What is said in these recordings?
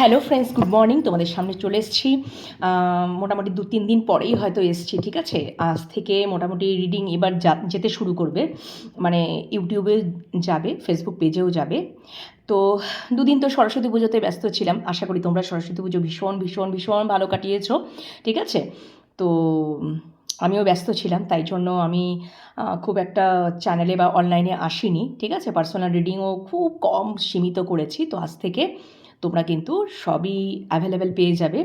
Hello friends good morning তোমাদের সামনে চলে এসেছি। মোটামুটি দু তিন দিন পরেই হয়তো এসেছি, ঠিক আছে? আজ থেকে মোটামুটি রিডিং এবার যেতে শুরু করবে। মানে ইউটিউবে যাবে ফেসবুক পেজেও যাবে। তো দুদিন তো সরস্বতী পুজোতে ব্যস্ত ছিলাম। আশা করি তোমরা সরস্বতী পুজো ভীষণ ভীষণ ভীষণ ভালো কাটিয়েছো, ঠিক আছে? তো আমিও ব্যস্ত ছিলাম, তাই জন্য আমি খুব একটা চ্যানেলে বা অনলাইনে আসিনি, ঠিক আছে? পার্সোনাল রিডিংও খুব কম সীমিত করেছি। তো আজ থেকে তোমরা কিন্তু সবই অ্যাভেলেবেল পেয়ে যাবে।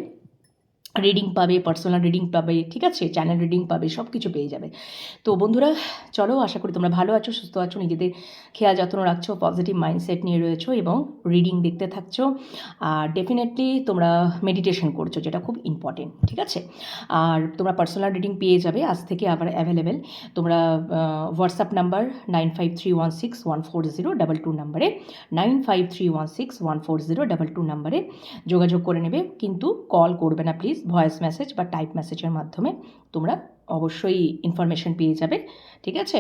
রিডিং পাবে পার্সোনাল রিডিং পাবে, ঠিক আছে? চ্যানেল রিডিং পাবে সব কিছু পেয়ে যাবে। তো বন্ধুরা, চলো, আশা করি তোমরা ভালো আছো, সুস্থ আছো, নিজেদের খেয়াল যত্ন রাখছো পজিটিভ মাইন্ডসেট নিয়ে রয়েছো এবং রিডিং দেখতে থাকছো। আর ডেফিনেটলি তোমরা মেডিটেশন করছ, যেটা খুব ইম্পর্টেন্ট ঠিক আছে? আর তোমরা পার্সোনাল রিডিং পেয়ে যাবে, আজ থেকে আবার অ্যাভেলেবেল তোমরা WhatsApp number nine five three one six one four zero double two নাম্বারে nine five three one six one four zero double two নাম্বারে যোগাযোগ করে নেবে। কিন্তু কল করবে না প্লিজ ভয়েস মেসেজ বা টাইপ মেসেজের মাধ্যমে তোমরা অবশ্যই ইনফরমেশন পেয়ে যাবে, ঠিক আছে?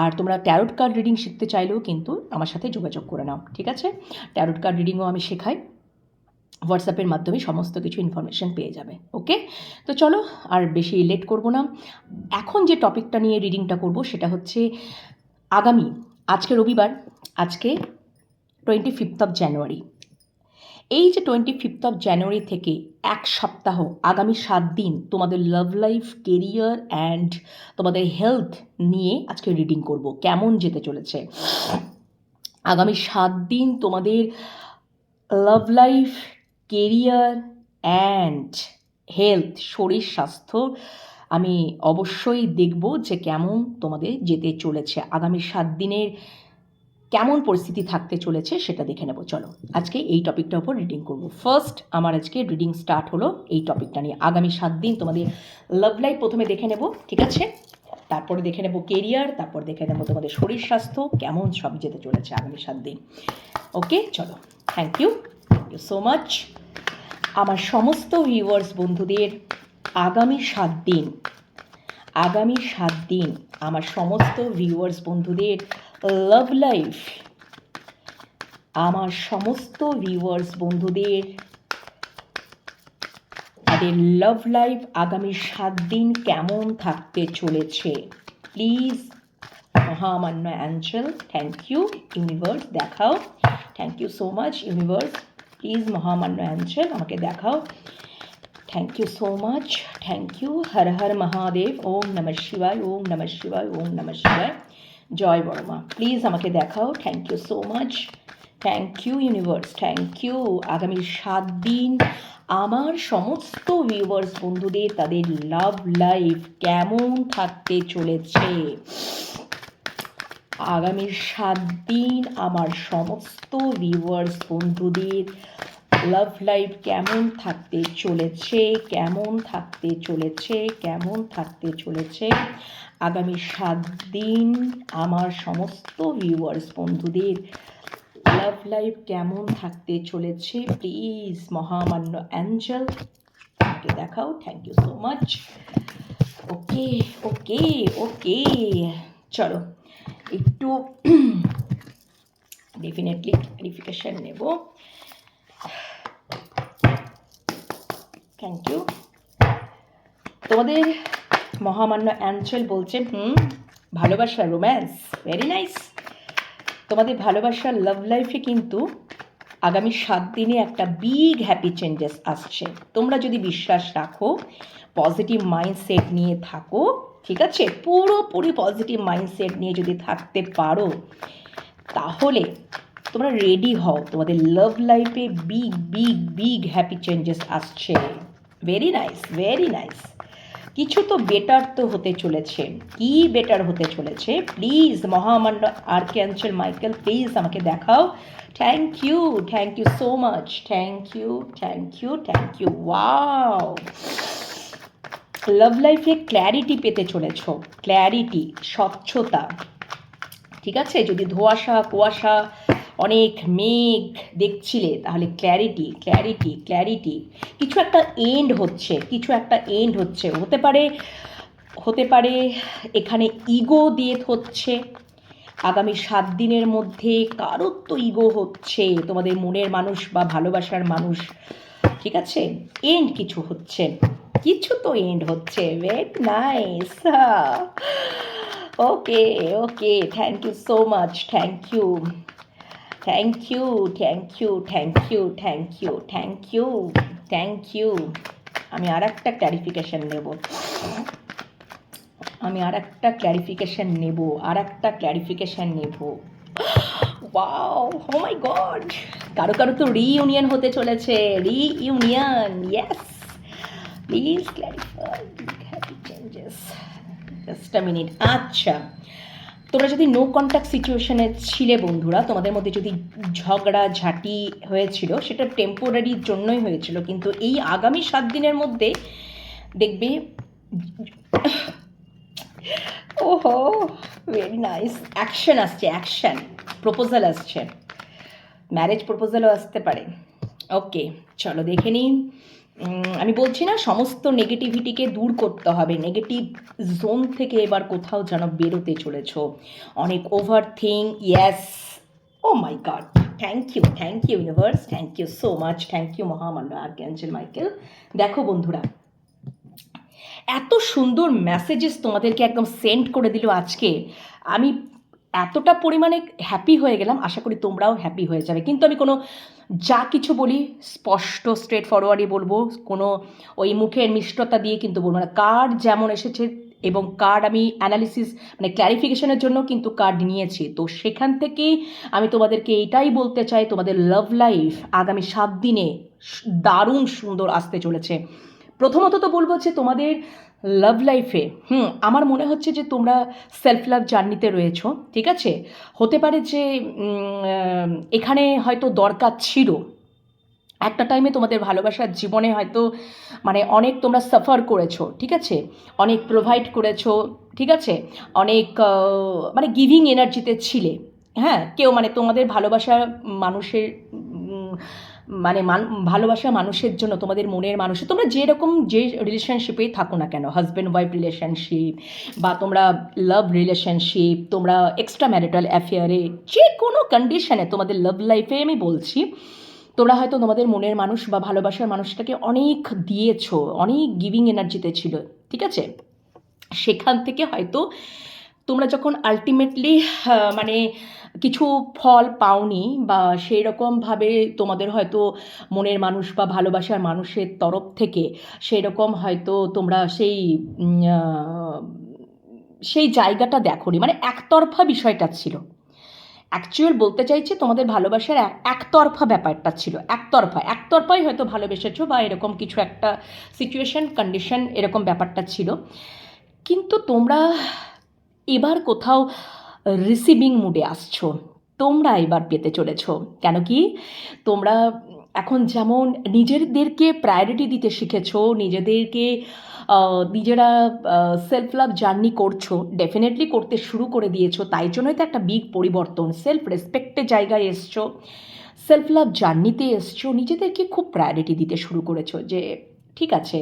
আর তোমরা ট্যারোট কার্ড রিডিং শিখতে চাইলেও কিন্তু আমার সাথে যোগাযোগ করে নাও, ঠিক আছে? ট্যারোট কার্ড রিডিংও আমি শেখাই হোয়াটসঅ্যাপের মাধ্যমে সমস্ত কিছু ইনফরমেশন পেয়ে যাবে ওকে তো চলো, আর বেশি লেট করব না। এখন যে টপিকটা নিয়ে রিডিংটা করব সেটা হচ্ছে আগামী, আজকে রবিবার, আজকে টোয়েন্টি ফিফথ অফ জানুয়ারি এই যে টোয়েন্টি ফিফথ অফ জানুয়ারি থেকে এক সপ্তাহ, আগামী সাত দিন তোমাদের লাভ লাইফ কেরিয়ার অ্যান্ড তোমাদের হেলথ নিয়ে আজকে রিডিং করব। কেমন যেতে চলেছে? আগামী সাত দিন তোমাদের love life career and health শরীর, স্বাস্থ্য আমি অবশ্যই দেখব যে কেমন তোমাদের যেতে চলেছে। আগামী সাত দিনের কেমন পরিস্থিতি থাকতে চলেছে সেটা দেখে নেব। চলো, আজকে এই টপিকটার উপর রিডিং করব। ফার্স্ট আমার আজকে রিডিং স্টার্ট হলো এই টপিকটা নিয়ে। আগামী সাত দিন তোমাদের লাভ লাইফ প্রথমে দেখে নেব, ঠিক আছে? তারপরে দেখে নেব কেরিয়ার তারপর দেখে নেব তোমাদের শরীর স্বাস্থ্য, কেমন সব যেতে চলেছে আগামী সাত দিন। ওকে চলো thank you thank you so much আমার সমস্ত ভিউয়ার্স বন্ধুদের, আগামী সাত দিন, আগামী সাত দিন, আমার সমস্ত ভিউয়ার্স বন্ধুদের লাভ লাইফ আমার সমস্ত ভিউয়ার্স বন্ধুদের, তাদের লাভ লাইফ আগামী সাত দিন কেমন থাকতে চলেছে? প্লিজ মহামান্য অ্যাঞ্জেল থ্যাংক ইউ ইউনিভার্স দেখাও। Thank you so much universe please মহামান্য অ্যাঞ্জেল আমাকে দেখাও। Thank you so much thank you Har Har Mahadev, ওম নম শিবায়, ওম নম শিবায়, ওম নম শিবায়। জয় বর্মা প্লিজ আমাকে দেখাও। Thank you so much thank you universe thank you আগামী সাত দিন আমার সমস্ত ভিউয়ার্স বন্ধুদের, তাদের লাভ লাইফ কেমন থাকতে চলেছে? আগামী সাত দিন আমার সমস্ত ভিউয়ার্স বন্ধুদের লাভ লাইফ কেমন থাকতে চলেছে, কেমন থাকতে চলেছে, কেমন থাকতে চলেছে? আগামী সাত দিন আমার সমস্ত ভিউয়ার্স বন্ধুদের লাভ লাইফ কেমন থাকতে চলেছে? প্লিজ মহামান্য অ্যাঞ্জেল আমাকে দেখাও thank you so much okay okay okay চলো, একটু ডেফিনেটলি ক্লারিফিকেশন নেব। থ্যাংক ইউ তোমাদের মহামান্য অ্যাঞ্চেল বলছে হুম ভালোবাসা রোম্যান্স ভেরি নাইস তোমাদের ভালোবাসার লাভ লাইফে কিন্তু আগামী সাত দিনে একটা বিগ হ্যাপি চেঞ্জেস আসছে। তোমরা যদি বিশ্বাস রাখো পজিটিভ মাইন্ডসেট নিয়ে থাকো, ঠিক আছে? পুরোপুরি পজিটিভ মাইন্ডসেট নিয়ে যদি থাকতে পারো, তাহলে তোমরা রেডি হও। তোমাদের লাভ লাইফে big big big happy changes আসছে। ভেরি নাইস ভেরি নাইস কিছু তো বেটার তো হতে চলেছে। কি বেটার হতে চলেছে? প্লিজ মহামান্য আর ক্যান্সেল মাইকেল প্লিজ আমাকে দেখাও। Thank you thank you so much thank you thank you thank you wow love লাইফে ক্ল্যারিটি পেতে চলেছ। ক্ল্যারিটি স্বচ্ছতা। ঠিক আছে? যদি ধোঁয়াশা, কুয়াশা অনেক মেঘ দেখছিলে, তাহলে ক্ল্যারিটি ক্ল্যারিটি ক্ল্যারিটি কিছু একটা এন্ড হচ্ছে, কিছু একটা এন্ড হচ্ছে। হতে পারে হতে পারে এখানে ইগো দিয়ে হচ্ছে। আগামী সাত দিনের মধ্যে কারোর তো ইগো হচ্ছে, তোমাদের মনের মানুষ বা ভালোবাসার মানুষ। ঠিক আছে? এন্ড কিছু হচ্ছে। কিছু তো এন্ড হচ্ছে। Very nice okay okay thank you so much thank you thank you thank you thank you thank you thank you thank you আমি আর একটা ক্ল্যারিফিকেশান নেব। আমি আর একটা ক্ল্যারিফিকেশান নেব আর একটা ক্ল্যারিফিকেশান নেব ও মাই গড কারও কারও তো রিইউনিয়ন হতে চলেছে। Reunion yes please clarify happy changes just minute আচ্ছা। তোমরা যদি নো কন্ট্যাক্ট সিচুয়েশনে ছিলে বন্ধুরা তোমাদের মধ্যে যদি ঝগড়া ঝাঁটি হয়েছিল সেটা টেম্পোরারির জন্যই হয়েছিল। কিন্তু এই আগামী সাত দিনের মধ্যে দেখবে ওহো ভেরি নাইস অ্যাকশন আসছে অ্যাকশন প্রপোজাল আসছে। ম্যারেজ প্রপোজালও আসতে পারে। ওকে চলো দেখে উম, আমি বলছি না, সমস্ত নেগেটিভিটিকে দূর করতে হবে। নেগেটিভ জোন থেকে এবার কোথাও যেন বেরোতে চলেছ। অনেক over thing yes oh my god thank you thank you universe thank you so much thank you মহামান্য আর্কেঞ্জেল মাইকেল দেখো বন্ধুরা, এত সুন্দর মেসেজেস তোমাদেরকে একদম সেন্ড করে দিল আজকে। আমি এতটা পরিমাণে হ্যাপি হয়ে গেলাম, আশা করি তোমরাও হ্যাপি হয়ে যাবে। কিন্তু আমি কোনো যা কিছু বলি, স্পষ্ট স্ট্রেট ফরওয়ার্ডই বলব। কোনো ওই মুখের মিষ্টতা দিয়ে কিন্তু বলব না। কার্ড যেমন এসেছে এবং কার্ড আমি অ্যানালিসিস মানে ক্ল্যারিফিকেশনের জন্য কিন্তু কার্ড নিয়েছি। তো সেখান থেকেই আমি তোমাদেরকে এটাই বলতে চাই, তোমাদের লাভ লাইফ আগামী সাত দিনে দারুণ সুন্দর আসতে চলেছে। প্রথমত তো বলব যে তোমাদের লাভ লাইফে হুম, আমার মনে হচ্ছে যে তোমরা সেলফ লাভ জার্নিতে রয়েছো, ঠিক আছে? হতে পারে যে এখানে হয়তো দরকার ছিল। একটা টাইমে তোমাদের ভালোবাসার জীবনে হয়তো মানে অনেক তোমরা সাফার করেছ, ঠিক আছে? অনেক প্রোভাইড করেছ, ঠিক আছে? অনেক মানে গিভিং এনার্জিতে ছিলে হ্যাঁ? কেউ মানে তোমাদের ভালোবাসা মানুষের মানে মান, ভালোবাসা মানুষের জন্য, তোমাদের মনের মানুষের, তোমরা যেরকম যে রিলেশনশিপেই থাকো না কেন হাজব্যান্ড ওয়াইফ রিলেশনশিপ বা তোমরা লাভ রিলেশনশিপ তোমরা এক্সট্রা ম্যারিটাল অ্যাফেয়ারে যে কোনো কন্ডিশনে তোমাদের লাভ লাইফে আমি বলছি, তোমরা হয়তো তোমাদের মনের মানুষ বা ভালোবাসার মানুষটাকে অনেক দিয়েছ, অনেক গিভিং এনার্জিতে ছিল, ঠিক আছে? সেখান থেকে হয়তো তোমরা যখন আলটিমেটলি মানে কিছু ফল পাওনি বা সেই রকমভাবে তোমাদের হয়তো মনের মানুষ বা ভালোবাসার মানুষের তরফ থেকে সেই রকম হয়তো তোমরা সেই সেই জায়গাটা দেখোনি। মানে একতরফা বিষয়টা ছিল। অ্যাকচুয়াল বলতে চাইছি তোমাদের ভালোবাসার এক- একতরফা ব্যাপারটা ছিল। একতরফা। একতরফাই হয়তো ভালোবেসেছো বা এরকম কিছু একটা সিচুয়েশন কন্ডিশন এরকম ব্যাপারটা ছিল। কিন্তু তোমরা এবার কোথাও রিসিভিং মুডে আসছো। তোমরা এবার পেতে চলেছো। কেন কি? তোমরা এখন যেমন নিজেদেরকে প্রায়োরিটি দিতে শিখেছ, নিজেদেরকে নিজেরা সেলফ লাভ জার্নি করছ ডেফিনেটলি করতে শুরু করে দিয়েছ, তাই জন্যই তো একটা বিগ পরিবর্তন। সেলফ রেসপেক্টের জায়গায় এসছো সেলফ লাভ জার্নিতে এসছো, নিজেদেরকে খুব প্রায়োরিটি দিতে শুরু করেছ যে, ঠিক আছে,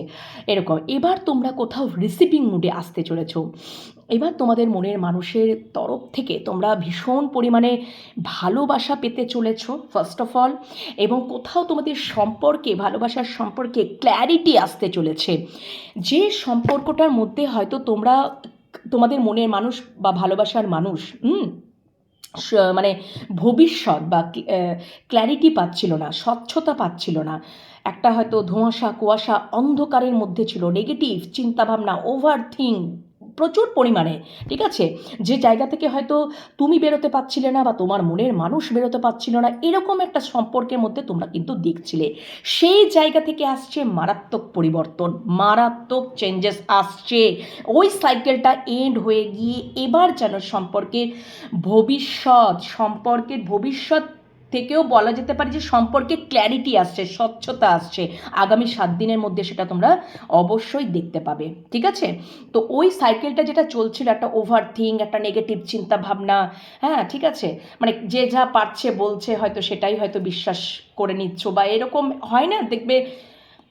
এরকম। এবার তোমরা কোথাও রিসিভিং মুডে আসতে চলেছো। এবার তোমাদের মনের মানুষের তরফ থেকে তোমরা ভীষণ পরিমাণে ভালোবাসা পেতে চলেছো ফার্স্ট অফ অল এবং কোথাও তোমাদের সম্পর্কে, ভালোবাসার সম্পর্কে ক্ল্যারিটি আসতে চলেছে। যে সম্পর্কটার মধ্যে হয়তো তোমরা, তোমাদের মনের মানুষ বা ভালোবাসার মানুষ, হুম মানে ভবিষ্যৎ বা ক্ল্যারিটি পাচ্ছিল না, স্বচ্ছতা পাচ্ছিল না। একটা হয়তো ধোঁয়াশা, কুয়াশা অন্ধকারের মধ্যে ছিল নেগেটিভ চিন্তাভাবনা ওভার থিং প্রচুর পরিমাণে, ঠিক আছে? যে জায়গা থেকে হয়তো তুমি বেরোতে পারছিলে না বা তোমার মনের মানুষ বেরোতে পারছিল না, এরকম একটা সম্পর্কের মধ্যে তোমরা কিন্তু দেখছিলে। সেই জায়গা থেকে আসছে মারাত্মক পরিবর্তন, মারাত্মক চেঞ্জেস আসছে। ওই সাইকেলটা এন্ড হয়ে গিয়ে এবার যেন সম্পর্কের ভবিষ্যৎ সম্পর্কের ভবিষ্যৎ থেকেও বলা যেতে পারে যে সম্পর্কে ক্ল্যারিটি আসছে, স্বচ্ছতা আসছে। আগামী সাত দিনের মধ্যে সেটা তোমরা অবশ্যই দেখতে পাবে, ঠিক আছে? তো ওই সাইকেলটা যেটা চলছিল, একটা ওভার থিং একটা নেগেটিভ চিন্তা ভাবনা হ্যাঁ ঠিক আছে? মানে যে যা পারছে, বলছে, হয়তো সেটাই হয়তো বিশ্বাস করে নিচ্ছ বা এরকম হয় না, দেখবে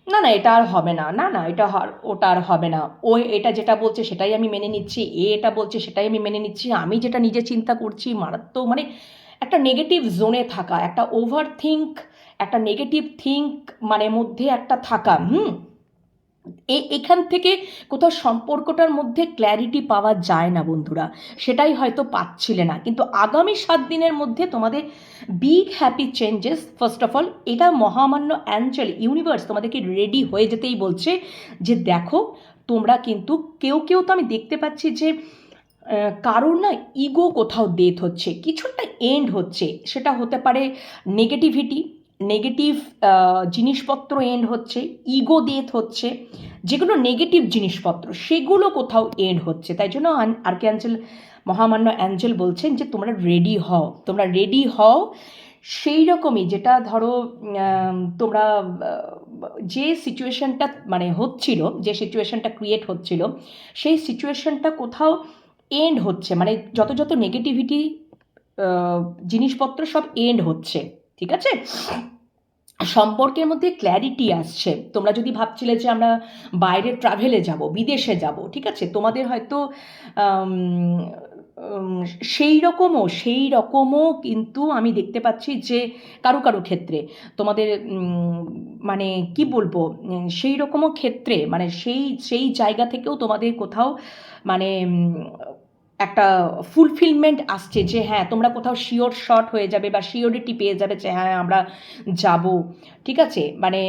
না না, এটা আর হবে না না না, এটা ওটা আর হবে না। ও এটা যেটা বলছে, সেটাই আমি মেনে নিচ্ছি, এ এটা বলছে, সেটাই আমি মেনে নিচ্ছি, আমি যেটা নিজে চিন্তা করছি, মারাত্মক মানে একটা নেগেটিভ জোনে থাকা, একটা ওভার থিঙ্ক একটা নেগেটিভ থিঙ্ক মানে মধ্যে একটা থাকা, হুম? এখান থেকে কোথাও সম্পর্কটার মধ্যে ক্ল্যারিটি পাওয়া যায় না বন্ধুরা। সেটাই হয়তো পাচ্ছিলে না। কিন্তু আগামী সাত দিনের মধ্যে তোমাদের big happy changes first of all এটা মহামান্য অ্যাঞ্জেল ইউনিভার্স তোমাদেরকে রেডি হয়ে যেতেই বলছে যে দেখো, তোমরা কিন্তু কেউ কেউ তো আমি দেখতে পাচ্ছি যে কারোর না ইগো কোথাও ডেথ হচ্ছে কিছু একটা এন্ড হচ্ছে। সেটা হতে পারে নেগেটিভিটি নেগেটিভ জিনিসপত্র এন্ড হচ্ছে ইগো ডেথ হচ্ছে যেগুলো নেগেটিভ জিনিসপত্র, সেগুলো কোথাও এন্ড হচ্ছে। তাই জন্য আরকে অ্যাঞ্জেল মহামান্য অ্যাঞ্জেল বলছেন যে, তোমরা রেডি হও, তোমরা রেডি হও। সেই রকমই যেটা ধরো তোমরা যে সিচুয়েশনটা মানে হচ্ছিল, যে সিচুয়েশনটা ক্রিয়েট হচ্ছিল, সেই সিচুয়েশনটা কোথাও এন্ড হচ্ছে মানে যত যত নেগেটিভিটি জিনিসপত্র সব এন্ড হচ্ছে, ঠিক আছে? সম্পর্কের মধ্যে ক্ল্যারিটি আসছে। তোমরা যদি ভাবছিলে যে আমরা বাইরে ট্রাভেলে যাব, বিদেশে যাব, ঠিক আছে? তোমাদের হয়তো সেই রকমও সেই রকমও কিন্তু আমি দেখতে পাচ্ছি যে কারও কারও ক্ষেত্রে। তোমাদের মানে কি বলব সেই রকমও ক্ষেত্রে মানে সেই সেই জায়গা থেকেও তোমাদের কোথাও মানে একটা ফুলফিলমেন্ট আসছে যে হ্যাঁ তোমরা কোথাও শিওর শর্ট হয়ে যাবে বা শিওরিটি পেয়ে যাবে যে হ্যাঁ আমরা যাব। ঠিক আছে? মানে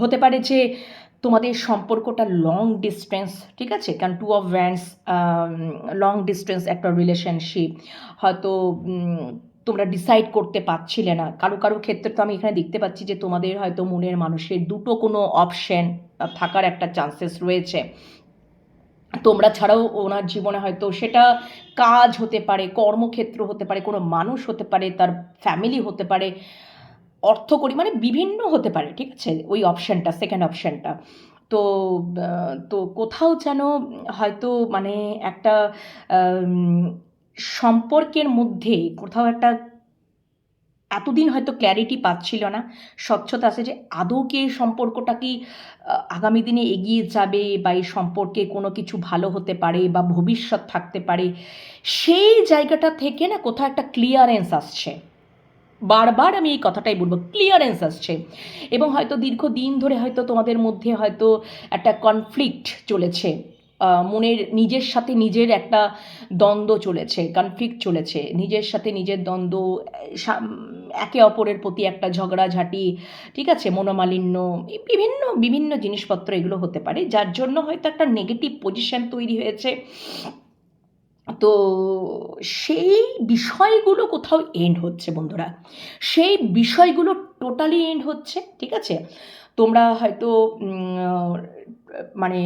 হতে পারে যে তোমাদের সম্পর্কটা লং ডিস্টেন্স ঠিক আছে? কারণ two of wands long distance একটা রিলেশনশিপ হয়তো তোমরা ডিসাইড করতে পারছিলে না। কারও কারও ক্ষেত্রে তো আমি এখানে দেখতে পাচ্ছি যে তোমাদের হয়তো মনের মানুষের দুটো কোনো অপশন থাকার একটা চান্সেস রয়েছে। তোমরা ছাড়াও ওনার জীবনে হয়তো সেটা কাজ হতে পারে, কর্মক্ষেত্র হতে পারে, কোনো মানুষ হতে পারে, তার ফ্যামিলি হতে পারে, অর্থ করি মানে বিভিন্ন হতে পারে, ঠিক আছে? ওই অপশানটা সেকেন্ড অপশানটা তো তো কোথাও যেন হয়তো মানে একটা সম্পর্কের মধ্যে কোথাও একটা এতদিন হয়তো ক্ল্যারিটি পাচ্ছিল না। স্বচ্ছতা আছে যে আদৌ কি এই সম্পর্কটা কি আগামী দিনে এগিয়ে যাবে বা এই সম্পর্কে কোনো কিছু ভালো হতে পারে বা ভবিষ্যৎ থাকতে পারে, সেই জায়গাটা থেকে না কোথাও একটা ক্লিয়ারেন্স আসছে। বারবার আমি এই কথাটাই বলব ক্লিয়ারেন্স আসছে। এবং হয়তো দীর্ঘদিন ধরে হয়তো তোমাদের মধ্যে হয়তো একটা কনফ্লিক্ট চলেছে। মনের, নিজের সাথে নিজের একটা দ্বন্দ্ব চলেছে কনফ্লিক্ট চলেছে। নিজের সাথে নিজের দ্বন্দ্ব একে অপরের প্রতি একটা ঝগড়াঝাটি, ঠিক আছে, মনোমালিন্য বিভিন্ন বিভিন্ন জিনিসপত্র এগুলো হতে পারে, যার জন্য হয়তো একটা নেগেটিভ পজিশন তৈরি হয়েছে। তো সেই বিষয়গুলো কোথাও এন্ড হচ্ছে বন্ধুরা। সেই বিষয়গুলো টোটালি এন্ড হচ্ছে, ঠিক আছে? তোমরা হয়তো মানে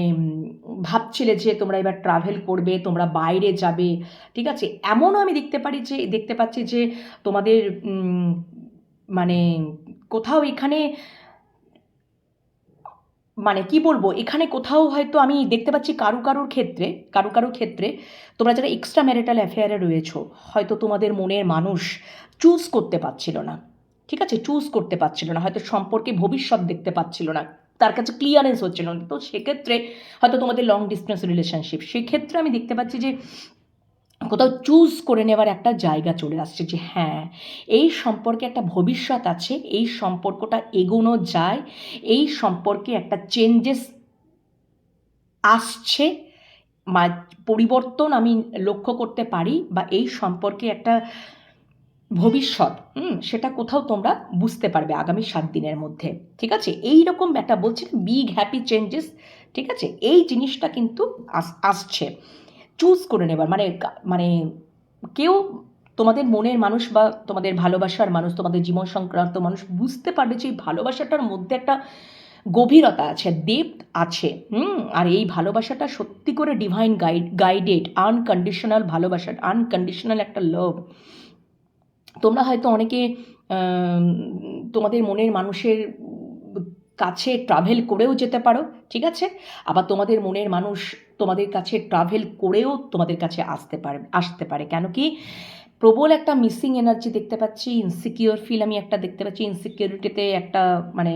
ভাবছিলে যে তোমরা এবার ট্রাভেল করবে, তোমরা বাইরে যাবে, ঠিক আছে? এমনও আমি দেখতে পারি যে, দেখতে পাচ্ছি যে তোমাদের মানে কোথাও এখানে মানে কি বলব? এখানে কোথাও হয়তো আমি দেখতে পাচ্ছি কারু কারুর ক্ষেত্রে, কারু কারুর ক্ষেত্রে তোমরা যারা এক্সট্রা ম্যারিটাল অ্যাফেয়ারে রয়েছো, হয়তো তোমাদের মনের মানুষ চুজ করতে পারছিল না, ঠিক আছে? চুজ করতে পারছিল না, হয়তো সম্পর্কে ভবিষ্যৎ দেখতে পাচ্ছিল না। তার কাছে ক্লিয়ারেন্স হচ্ছে না। তো সেক্ষেত্রে হয়তো তোমাদের লং ডিস্টেন্স রিলেশনশিপ সেক্ষেত্রে আমি দেখতে পাচ্ছি যে কোথাও চুজ করে নেওয়ার একটা জায়গা চলে আসছে যে হ্যাঁ এই সম্পর্কে একটা ভবিষ্যৎ আছে, এই সম্পর্কটা এগোনো যায়, এই সম্পর্কে একটা চেঞ্জেস আসছে পরিবর্তন আমি লক্ষ্য করতে পারি বা এই সম্পর্কে একটা ভবিষ্যৎ হুম সেটা কোথাও তোমরা বুঝতে পারবে আগামী সাত দিনের মধ্যে ঠিক আছে? এই রকম একটা বলছি বিগ হ্যাপি চেঞ্জেস ঠিক আছে? এই জিনিসটা কিন্তু আস- আসছে। চুজ করে নেবার মানে মানে কেউ তোমাদের মনের মানুষ বা তোমাদের ভালোবাসার মানুষ তোমাদের জীবন সংক্রান্ত মানুষ বুঝতে পারবে যে এই ভালোবাসাটার মধ্যে একটা গভীরতা আছে ডেপথ আছে হুম? আর এই ভালোবাসাটা সত্যি করে ডিভাইন গাইড গাইডেড আনকন্ডিশনাল ভালোবাসা আনকন্ডিশনাল একটা লাভ তোমরা হয়তো অনেকে তোমাদের মনের মানুষের কাছে ট্রাভেল করেও যেতে পারো, ঠিক আছে? আবার তোমাদের মনের মানুষ তোমাদের কাছে ট্রাভেল করেও তোমাদের কাছে আসতে পারে আসতে পারে। কেন কি? প্রবল একটা মিসিং এনার্জি দেখতে পাচ্ছি ইনসিকিউর ফিল আমি একটা দেখতে পাচ্ছি ইনসিকিউরিটিতে একটা মানে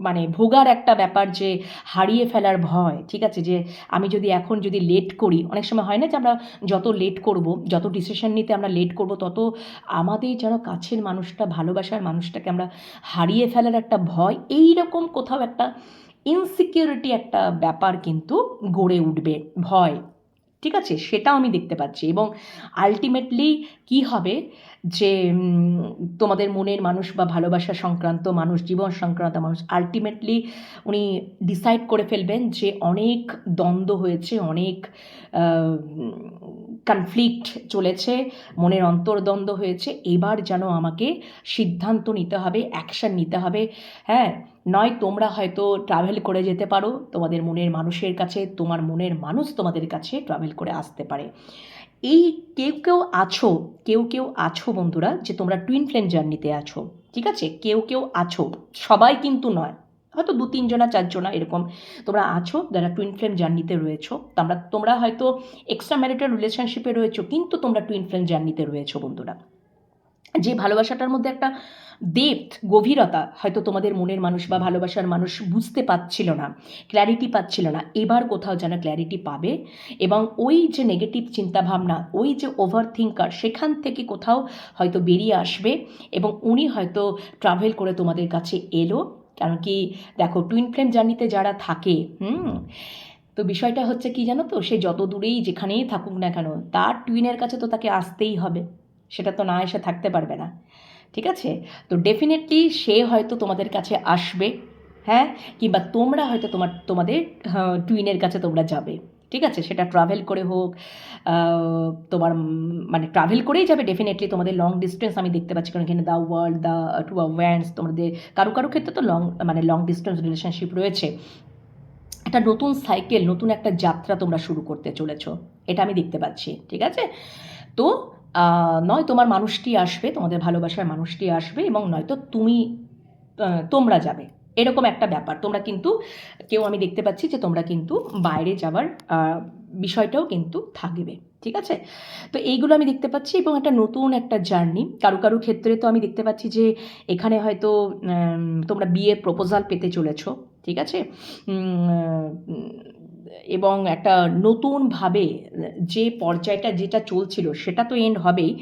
মানে ভোগার একটা ব্যাপার যে হারিয়ে ফেলার ভয়, ঠিক আছে? যে আমি যদি এখন যদি লেট করি, অনেক সময় হয় না যে আমরা যত লেট করব, যত ডিসিশন নিতে আমরা লেট করব, তত আমাদের যেন কাছের মানুষটা, ভালোবাসার মানুষটাকে আমরা হারিয়ে ফেলার একটা ভয় এই রকম কোথাও একটা ইনসিকিউরিটি একটা ব্যাপার কিন্তু গড়ে উঠবে, ভয়। ঠিক আছে? সেটাও আমি দেখতে পাচ্ছি। এবং আলটিমেটলি কি হবে? যে তোমাদের মনের মানুষ বা ভালোবাসা সংক্রান্ত মানুষ, জীবন সংক্রান্ত মানুষ আলটিমেটলি উনি ডিসাইড করে ফেলবেন যে অনেক দ্বন্দ্ব হয়েছে, অনেক কনফ্লিক্ট চলেছে, মনের অন্তর্দ্বন্দ্ব হয়েছে, এবার যেন আমাকে সিদ্ধান্ত নিতে হবে অ্যাকশন নিতে হবে। হ্যাঁ নয় তোমরা হয়তো ট্রাভেল করে যেতে পারো, তোমাদের মনের মানুষের কাছে, তোমার মনের মানুষ তোমাদের কাছে ট্রাভেল করে আসতে পারে। এই কেউ কেউ আছো, কেউ কেউ আছো বন্ধুরা, যে তোমরা টুইন ফ্লেম জার্নিতে আছো, ঠিক আছে? কেউ কেউ আছো, সবাই কিন্তু নয়। হয়তো দু তিনজনা চারজনা এরকম তোমরা আছো, যারা টুইন ফ্লেম জার্নিতে রয়েছো। তোমরা তোমরা হয়তো এক্সট্রা ম্যারিটাল রিলেশনশিপে রয়েছো, কিন্তু তোমরা টুইন ফ্লেম জার্নিতে রয়েছো বন্ধুরা। যে ভালোবাসাটার মধ্যে একটা ডেপথ গভীরতা হয়তো তোমাদের মনের মানুষ বা ভালোবাসার মানুষ বুঝতে পারছিল না ক্ল্যারিটি পাচ্ছিল না, এবার কোথাও যেন ক্ল্যারিটি পাবে এবং ওই যে নেগেটিভ চিন্তাভাবনা, ওই যে ওভার থিঙ্কার সেখান থেকে কোথাও হয়তো বেরিয়ে আসবে এবং উনি হয়তো ট্রাভেল করে তোমাদের কাছে এলো। কারণ কি, দেখো টুইন ফ্লেম জার্নিতে যারা থাকে, হুম, তো বিষয়টা হচ্ছে কি জানো তো, সে যত দূরেই যেখানেই থাকুক না কেন, তার টুইনের কাছে তো তাকে আসতেই হবে, সেটা তো না এসে থাকতে পারবে না, ঠিক আছে? তো ডেফিনেটলি সে হয়তো তোমাদের কাছে আসবে হ্যাঁ? কিংবা তোমরা হয়তো তোমার, তোমাদের টুইনের কাছে তোমরা যাবে। ঠিক আছে? সেটা ট্রাভেল করে হোক তোমার মানে ট্রাভেল করেই যাবে ডেফিনেটলি তোমাদের লং ডিস্টেন্স আমি দেখতে পাচ্ছি। কারণ এখানে the world the two wands তোমাদের কারও কারও ক্ষেত্রে তো লং মানে লং ডিস্টেন্স রিলেশনশিপ রয়েছে। একটা নতুন সাইকেল নতুন একটা যাত্রা তোমরা শুরু করতে চলেছো। এটা আমি দেখতে পাচ্ছি, ঠিক আছে? তো নয় তোমার মানুষটি আসবে, তোমাদের ভালোবাসার মানুষটি আসবে এবং নয়তো তুমি তোমরা যাবে। এরকম একটা ব্যাপার। তোমরা কিন্তু, কেউ আমি দেখতে পাচ্ছি যে তোমরা কিন্তু বাইরে যাওয়ার বিষয়টাও কিন্তু থাকবে, ঠিক আছে? তো এইগুলো আমি দেখতে পাচ্ছি এবং একটা নতুন একটা জার্নি। কারও কারও ক্ষেত্রে তো আমি দেখতে পাচ্ছি যে এখানে হয়তো তোমরা বিয়ের প্রপোজাল পেতে চলেছ, ঠিক আছে? এবং একটা নতুনভাবে যে পর্যায়টা যেটা চলছিল সেটা তো এন্ড হবেই,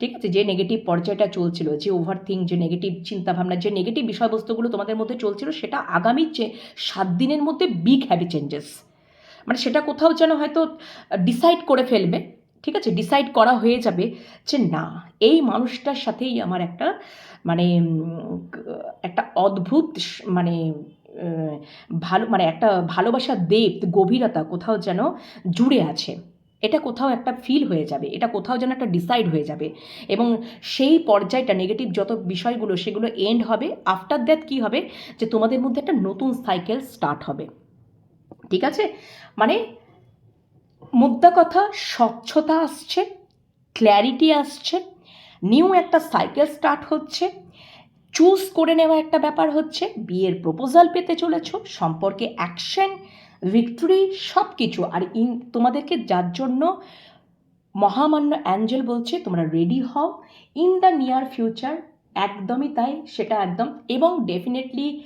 ঠিক আছে? যে নেগেটিভ পর্যায়টা চলছিল, যে ওভার থিঙ্ক যে নেগেটিভ চিন্তাভাবনা, যে নেগেটিভ বিষয়বস্তুগুলো তোমাদের মধ্যে চলছিল, সেটা আগামী যে সাত দিনের মধ্যে বিগ হ্যাভি চেঞ্জেস মানে সেটা কোথাও যেন হয়তো ডিসাইড করে ফেলবে, ঠিক আছে? ডিসাইড করা হয়ে যাবে যে না, এই মানুষটার সাথেই আমার একটা মানে একটা অদ্ভুত মানে ভালো মানে একটা ভালোবাসার দেব গভীরতা কোথাও যেন জুড়ে আছে। এটা কোথাও একটা ফিল হয়ে যাবে, এটা কোথাও যেন একটা ডিসাইড হয়ে যাবে। এবং সেই পর্যায়টা নেগেটিভ যত বিষয়গুলো, সেগুলো এন্ড হবে। আফটার দ্যাট কী হবে? যে তোমাদের মধ্যে একটা নতুন সাইকেল স্টার্ট হবে। ঠিক আছে? মানে মুদ্রা কথা, স্বচ্ছতা আসছে ক্ল্যারিটি আসছে নিউ একটা সাইকেল স্টার্ট হচ্ছে। চুজ করে নেওয়া একটা ব্যাপার হচ্ছে, বিয়ের প্রপোজাল পেতে চলেছ, সম্পর্কে অ্যাকশন ভিক্টরি সব কিছু আর ইন, তোমাদেরকে যার জন্য মহামান্য অ্যাঞ্জেল বলছে, তোমরা রেডি হও। ইন দ্য নিয়ার ফিউচার একদমই তাই, সেটা একদম। এবং ডেফিনেটলি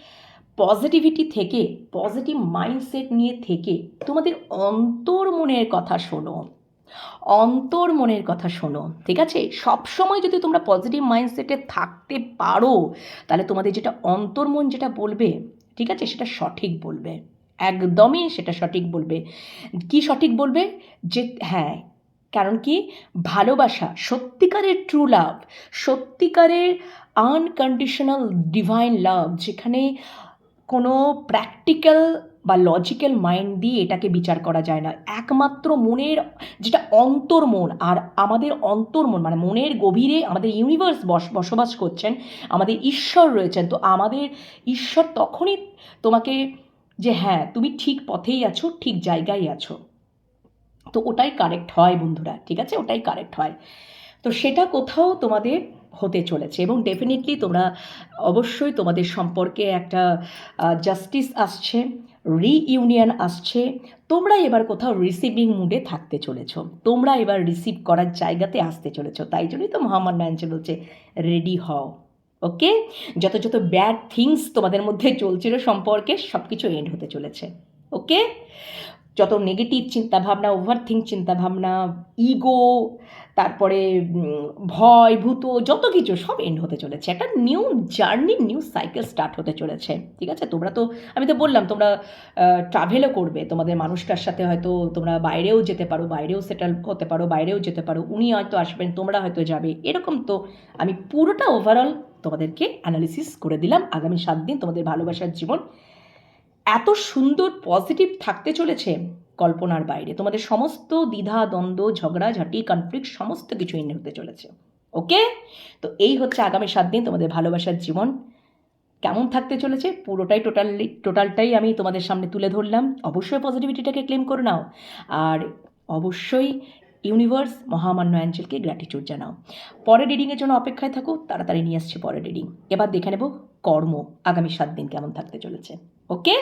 পজিটিভিটি থেকে পজিটিভ মাইন্ডসেট নিয়ে থেকে, তোমাদের অন্তর মনের কথা শোনো। অন্তর মনের কথা শোনো, ঠিক আছে? সবসময় যদি তোমরা পজিটিভ মাইন্ডসেটে থাকতে পারো, তাহলে তোমাদের যেটা অন্তর্মন যেটা বলবে, ঠিক আছে? সেটা সঠিক বলবে। একদমই সেটা সঠিক বলবে। কি সঠিক বলবে? যে হ্যাঁ কারণ কি? ভালোবাসা, সত্যিকারের ট্রু লাভ সত্যিকারের আনকন্ডিশনাল ডিভাইন লাভ যেখানে কোনো প্র্যাকটিক্যাল বা লজিক্যাল মাইন্ড দিয়ে এটাকে বিচার করা যায় না। একমাত্র মনের যেটা অন্তর্মন আর আমাদের অন্তর্মন মানে মনের গভীরে আমাদের ইউনিভার্স বস, বসবাস করছেন, আমাদের ঈশ্বর রয়েছেন, তো আমাদের ঈশ্বর তখনই তোমাকে যে হ্যাঁ তুমি ঠিক পথেই আছো, ঠিক জায়গায় আছো। তো ওটাই কারেক্ট হয় বন্ধুরা, ঠিক আছে? ওটাই কারেক্ট হয়। তো সেটা কোথাও তোমাদের হতে চলেছে এবং ডেফিনেটলি তোমরা অবশ্যই তোমাদের সম্পর্কে একটা জাস্টিস আসছে। রিইউনিয়ন আসছে। তোমরা এবার কোথাও রিসিভিং মুডে থাকতে চলেছো। তোমরা এবার রিসিভ করার জায়গাতে আসতে চলেছো। তাই জন্যই তো মহামান্য অ্যাঞ্চেল বলছে রেডি হও। ওকে যত যত ব্যাড থিংস তোমাদের মধ্যে চলছিল সম্পর্কে সব কিছু এন্ড হতে চলেছে। ওকে যত নেগেটিভ চিন্তাভাবনা ওভার থিঙ্ক চিন্তাভাবনা ইগো তারপরে ভয়, ভূত, যত কিছু সব এন্ড হতে চলেছে। একটা new journey new cycle start হতে চলেছে, ঠিক আছে? তোমরা তো, আমি তো বললাম, তোমরা ট্রাভেলও করবে, তোমাদের মানুষটার সাথে হয়তো তোমরা বাইরেও যেতে পারো, বাইরেও সেটেল হতে পারো, বাইরেও যেতে পারো, উনি হয়তো আসবেন, তোমরা হয়তো যাবে, এরকম তো আমি পুরোটা ওভারঅল তোমাদেরকে অ্যানালিসিস করে দিলাম। আগামী সাত দিন তোমাদের ভালোবাসার জীবন এত সুন্দর পজিটিভ থাকতে চলেছে কল্পনার বাইরে। তোমাদের সমস্ত দ্বিধা, দ্বন্দ্ব ঝগড়াঝাটি কনফ্লিক্ট সমস্ত কিছু এনে হতে চলেছে। ওকে তো এই হচ্ছে আগামী সাত দিন তোমাদের ভালোবাসার জীবন। কেমন থাকতে চলেছে? পুরোটাই টোটালি টোটালটাই আমি তোমাদের সামনে তুলে ধরলাম। অবশ্যই পজিটিভিটিটাকে ক্লেম করে নাও। আর অবশ্যই ইউনিভার্স মহামান্য অ্যাঞ্জেলকে গ্র্যাটিটিউড জানাও। পরের রিডিংয়ের জন্য অপেক্ষায় থাকো। তাড়াতাড়ি নিয়ে আসছে পরের রিডিং এবার দেখে নেব কর্ম আগামী সাত দিন কেমন থাকতে চলেছে। ওকে